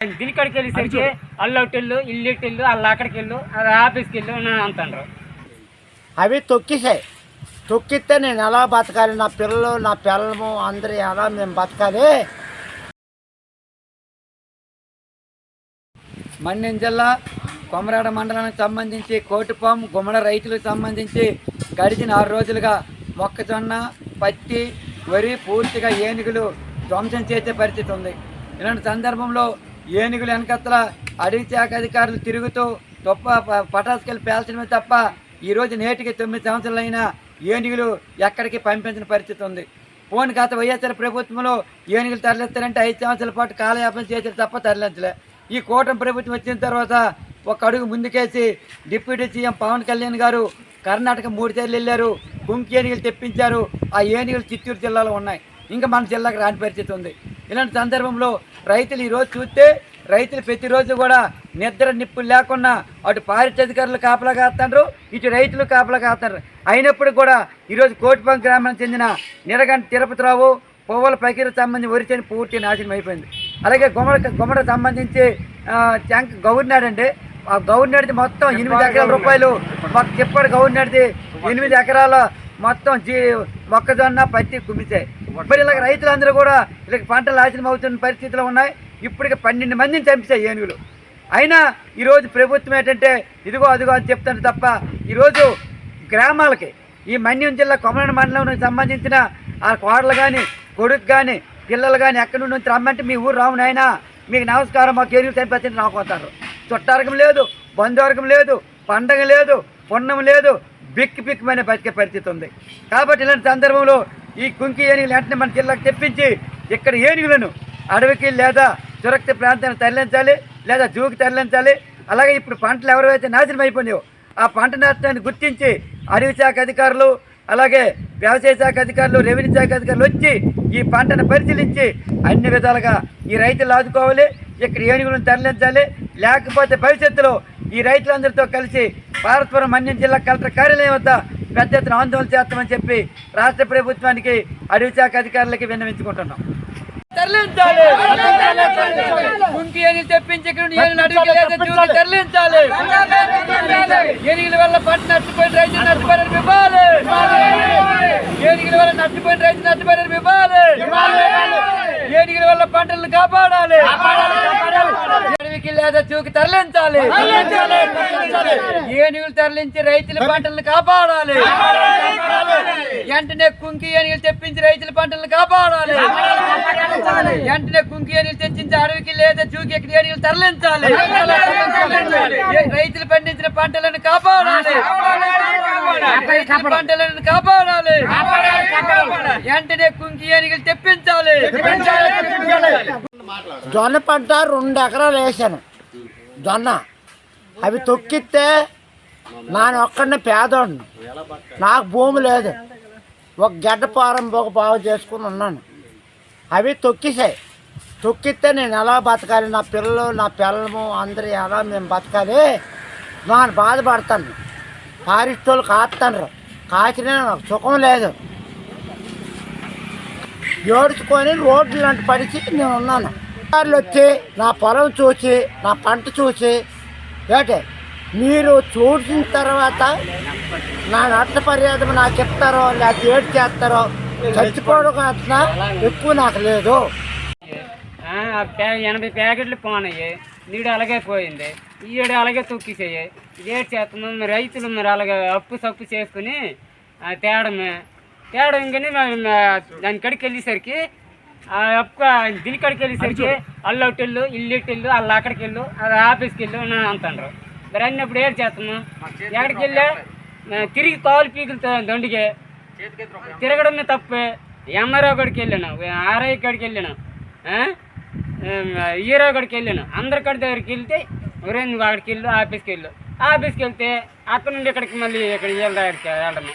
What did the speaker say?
దీనికాడికి వెళ్ళేసరికి అల్లు ఒకటి వెళ్ళు ఇల్లు ఇటు వెళ్ళు అల్ల అక్కడికి వెళ్ళు అది ఆఫీస్కి వెళ్ళు అని అంటారు అవి తొక్కిసాయి తొక్కిస్తే నేను ఎలా బతకాలి? నా పిల్లలు నా పిల్లము అందరూ ఎలా మేము బతకాలి? మన్యం జిల్లా కొమరాడ మండలానికి సంబంధించి కోటిపాం గుమ్మడ రైతులకు సంబంధించి గడిచిన ఆరు రోజులుగా మొక్కజొన్న పత్తి వరి పూర్తిగా ఏనుగులు ధ్వంసం చేసే పరిస్థితి ఉంది. ఇలాంటి సందర్భంలో ఏనుగులు వెనకత్తల అడవి శాఖ అధికారులు తిరుగుతూ తప్ప ప- పటాసుకెళ్ళి పేల్చడమే తప్ప ఈరోజు నేటికి తొమ్మిది సంవత్సరాలైనా ఏనుగులు ఎక్కడికి పంపించిన పరిస్థితి ఉంది. పోని గత వైఎస్ఆర్ ప్రభుత్వంలో ఏనుగులు తరలిస్తారంటే ఐదు సంవత్సరాల పాటు కాలయాపన చేశారు తప్ప తరలించలే. ఈ కూటమి ప్రభుత్వం వచ్చిన తర్వాత ఒక అడుగు ముందుకేసి డిప్యూటీ సీఎం పవన్ కళ్యాణ్ గారు కర్ణాటక మూడు సార్లు వెళ్ళారు కుంకి ఏనుగులు తెప్పించారు ఆ ఏనుగులు చిత్తూరు జిల్లాలో ఉన్నాయి. ఇంకా మన జిల్లాకు రాని పరిస్థితి ఉంది. ఇలాంటి సందర్భంలో రైతులు ఈరోజు చూస్తే రైతులు ప్రతిరోజు కూడా నిద్ర నిప్పులు లేకుండా అటు పారిశ్రామికారులు కాపలా కాస్తున్నారు ఇటు రైతులు కాపలా కాస్తున్నారు అయినప్పుడు కూడా ఈరోజు కోటిపం గ్రామానికి చెందిన నిరగంట తిరుపతిరావు పువ్వుల పకీరు సంబంధించి వరిచేని పూర్తి నాశనం అయిపోయింది. అలాగే గుమ్మడ గుమ్మడ సంబంధించి ట్యాంక్ చంక్ గవర్నర్ అండి ఆ గవర్నర్ది మొత్తం ఎనిమిది ఎకరాల రూపాయలు మాకు చెప్పాడు గవర్నర్ది ఎనిమిది ఎకరాల మొత్తం జీ మొక్కజొన్న పత్తి కుమ్మితాయి మరి ఇలాగ రైతులందరూ కూడా ఇలాగ పంటలు నాశనం అవుతున్న పరిస్థితులు ఉన్నాయి. ఇప్పటికి పన్నెండు మందిని చంపిస్తాయి ఏనుగులు. అయినా ఈరోజు ప్రభుత్వం ఏంటంటే ఇదిగో అదిగో అని చెప్తాను తప్ప ఈరోజు గ్రామాలకి ఈ మన్యం జిల్లా కొమరణ మండలానికి సంబంధించిన ఆ కోడలు కానీ కొడుకు కానీ పిల్లలు కానీ ఎక్కడి నుండి రమ్మంటే మీ ఊరు రావు నాయనా మీకు నమస్కారం మాకు ఏనుగు నాకు నాకోతారు చుట్టారకం లేదు బంధువర్గం లేదు పండగ లేదు పుణ్యం లేదు బిక్కి బిక్కుమనే బతికే పరిస్థితి ఉంది. కాబట్టి ఇలాంటి సందర్భంలో ఈ కుంకి ఏనుగులు వెంటనే మన జిల్లాకు తెప్పించి ఇక్కడ ఏనుగులను అడవికి లేదా సురక్షిత ప్రాంతానికి తరలించాలి లేదా జూకి తరలించాలి. అలాగే ఇప్పుడు పంటలు ఎవరైతే నాశనం అయిపోయినాయో ఆ పంట నాశనాన్ని గుర్తించి అడవి శాఖ అధికారులు అలాగే వ్యవసాయ శాఖ అధికారులు రెవెన్యూ శాఖ అధికారులు వచ్చి ఈ పంటను పరిశీలించి అన్ని విధాలుగా ఈ రైతులు ఆదుకోవాలి ఇక్కడ ఏనుగులను తరలించాలి. లేకపోతే భవిష్యత్తులో ఈ రైతులందరితో కలిసి భారతపురం మన్యం జిల్లా కలెక్టర్ కార్యాలయం వద్ద పెద్ద ఎత్తున ఆందోళన చేస్తామని చెప్పి రాష్ట్ర ప్రభుత్వానికి అడవి శాఖ అధికారులకి విన్నవించుకుంటున్నాం. తరలించాలి. లేదా జూకి తరలించాలి. ఏనుగుల వల్ల పంట నష్టపోయిన రైతులు నష్టపోయిన ఇవ్వాలి ఏనుగుల వల్ల నష్టపోయిన రైతులు నష్టపోయిన ఇవ్వాలి ఏనుగుల వల్ల పంటలను కాపాడాలి. జూకి తరలించాలి. ఏనుగులు తరలించి రైతుల పంటలను కాపాడాలి. వెంటనే కుంకి ఏనుగులు తెప్పించి రైతుల పంటలను కాపాడాలి. వెంటనే కుంకి ఏనుగులు తెచ్చించి అడవికి లేదా జూకి ఎక్కడ ఏనుగులు తరలించాలి. రైతులు పండించిన పంటలను కాపాడాలి. పంటలను కాపాడాలి. వెంటనే కుంకి ఏనుగులు తెప్పించాలి. జొన్న పంట రెండు ఎకరాలు వేసాను. జొన్న అవి తొక్కిస్తే నాను ఒక్కడిని పేదోడిని. నాకు భూమి లేదు. ఒక గడ్డ పారం ఒక బాగు చేసుకుని ఉన్నాను. అవి తొక్కిసాయి తొక్కిస్తే నేను ఎలా బతకాలి? నా పిల్లలు నా పిల్లము అందరూ ఎలా మేము బతకాలి? నేను బాధపడతాను. ఫారెస్ట్ వాళ్ళు కాస్తాను నాకు సుఖం లేదు. ఏడుచుకొని రోడ్లు లాంటి పడిచి నేను ఉన్నాను. అధికారులు వచ్చి నా పొలం చూసి నా పంట చూసి ఏంటే మీరు చూసిన తర్వాత నా నష్ట పర్యాదం నాకు చెప్తారో లేకపోతే ఏడు చేస్తారో చచ్చిపోవడం కన్నా ఎక్కువ నాకు లేదు. ఎనభై ప్యాకెట్లు పోనాయి నీడు అలాగే పోయింది ఈడు అలాగే తొక్కిసేయి ఏడు చేస్తున్నాం మరి రైతులు మరి అలాగే అప్పు సప్పు చేసుకుని తేడమే తేడం కానీ దాని కడికి వెళ్ళేసరికి ఆ అప్పు దీని కడికి వెళ్ళేసరికి అల్లు ఒకటి వెళ్ళు ఇల్లు ఇటు వెళ్ళు అల్ల అక్కడికి వెళ్ళు అది ఆఫీస్కి వెళ్ళు అని అంటారు మరి అన్నప్పుడు ఏడు చేస్తున్నాం? ఎక్కడికి వెళ్ళా? తిరిగి కాలు పీకులు దండిగే తిరగడమే తప్పే. ఎంఆర్ఓ కాడికి వెళ్ళాను ఆర్ఐ కాడికి వెళ్ళాను? ఏం, హీరో కాడికి వెళ్ళాను. అందరి కాడి దగ్గరికి వెళ్తే ఒరే నువ్వు అక్కడికి వెళ్ళు ఆఫీస్కి వెళ్ళు. ఆఫీస్కి వెళ్తే అక్కడ నుండి ఇక్కడికి మళ్ళీ ఇక్కడ వీళ్ళ వెళ్ళడము?